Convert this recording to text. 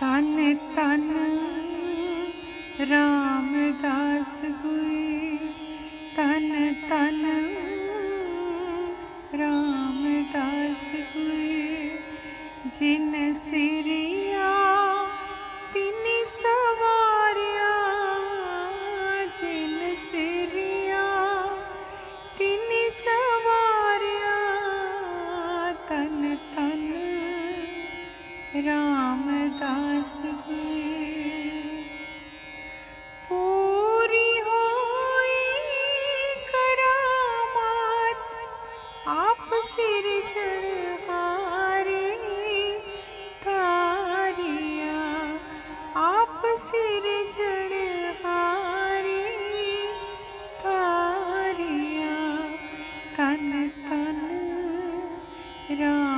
ਤਨ ਤਨ ਰਾਮਦਾਸ ਹੋਏ ਤਨ ਤਨ ਰਾਮਦਾਸ ਹੋਏ ਜਿਨ ਸਿਰਿਆ ਰਾਮਦਾਸ ਹੋਏ ਪੂਰੀ ਹੋਈ ਕਰਾਮਾਤ ਆਪ ਸਿਰ ਹਾਰੇ ਤਾਰਿਆ ਆਪ ਸਿਰ ਹਾਰੇ ਤਾਰਿਆ ਤਨ ਤਨ ਰਾਮਦਾਸ